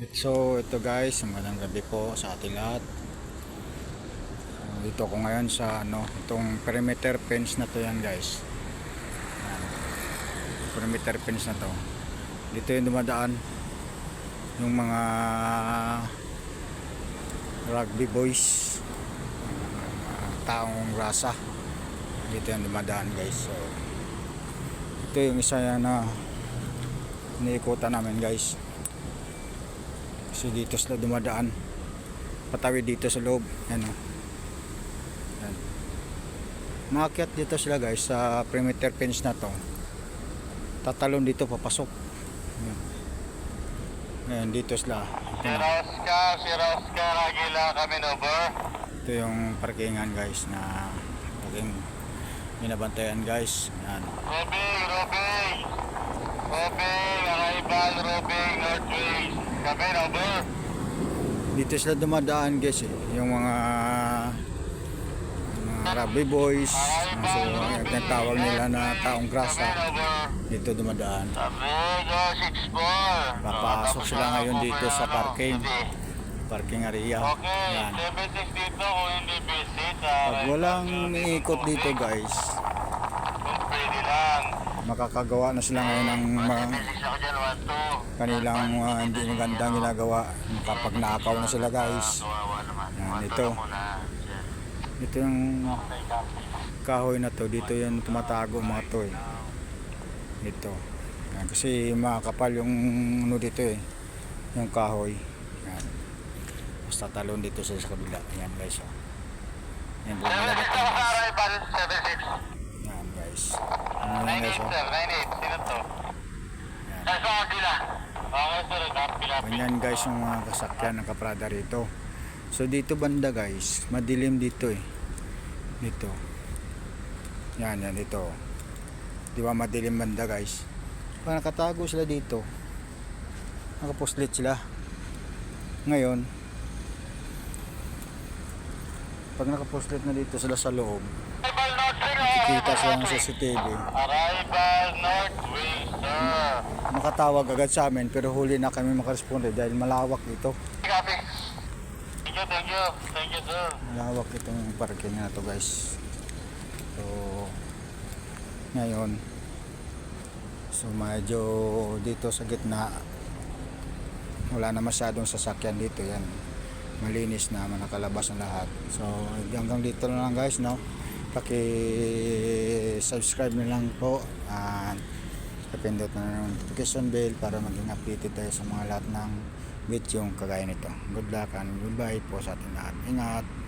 So ito guys, magandang gabi po sa ating lahat. Dito ko ngayon sa ano, itong perimeter fence na to yan guys. Perimeter fence na to. Dito yung dumadaan yung mga rugby boys, taong rasa. Dito yung dumadaan guys. So ito yung isa na iniikutan namin guys. Kasi dito sila dumadaan. Patawid dito sa loob. Yan o. Yan. Maakyat dito sila guys sa perimeter fence na to. Tatalon dito papasok. Yan. Ngayon dito sila. Sir. Oscar, Sir Oscar Aguila, kami over. ito yung parkingan guys na aking binabantayan guys. Yan. Robing, Robing. Robing, arrival, Robing, Northwest. Kami over. Dito sila dumadaan guys eh. Yung mga mga rugby boys. So, yung tinatawag nila na taong grasa. Dito dumadaan. 6-4. Papasok sila ngayon dito sa parking. parking area. Okay, Yan. 76 dito kung hindi visit. ah, Pag walang umiikot dito guys. Makakagawa na sila ngayon ng mga 76 ako dyan, 1-2. kanilang uh, hindi magandang ginagawa. Kapag naakaw na sila guys. Yan, 1-2 ito. Ito yung kahoy na to. Dito yung tumatago mga to eh. Dito. Yan, kasi makakapal yung ano dito eh. Yung kahoy. Yan. Basta talon dito sila sa kabila. Yan guys. Oh. Yan po 76 malagat ako yan sa guys. Arrival, 76. Yan guys. Ano yan guys 98 oh. sir, 98. Sino to? Yan. Sa sa Agila. Okay sir, copy guys yung mga kasakyan ng kaprada rito. So dito banda guys, madilim dito eh. Dito. Yan, yan dito. Di ba madilim banda guys? Pag nakatago sila dito, nakapuslit sila. Ngayon, pag nakapuslit na dito sila sa loob, nakikita sila ng CCTV. Arrival Northwest sir. Makatawag agad sa amin pero huli na kami makaresponde dahil malawak dito. Copy. Thank you, thank you. Thank you sir. Malawak itong parking na to guys. So, ngayon, so medyo dito sa gitna, wala na masyadong sasakyan dito yan. Malinis na, nakalabas na lahat. So, hanggang dito na lang guys, no? Paki-subscribe na lang po at kapindot na ng notification bell para maging updated tayo sa mga lahat ng video kagaya nito. Good luck and goodbye po sa ating lahat. Ingat!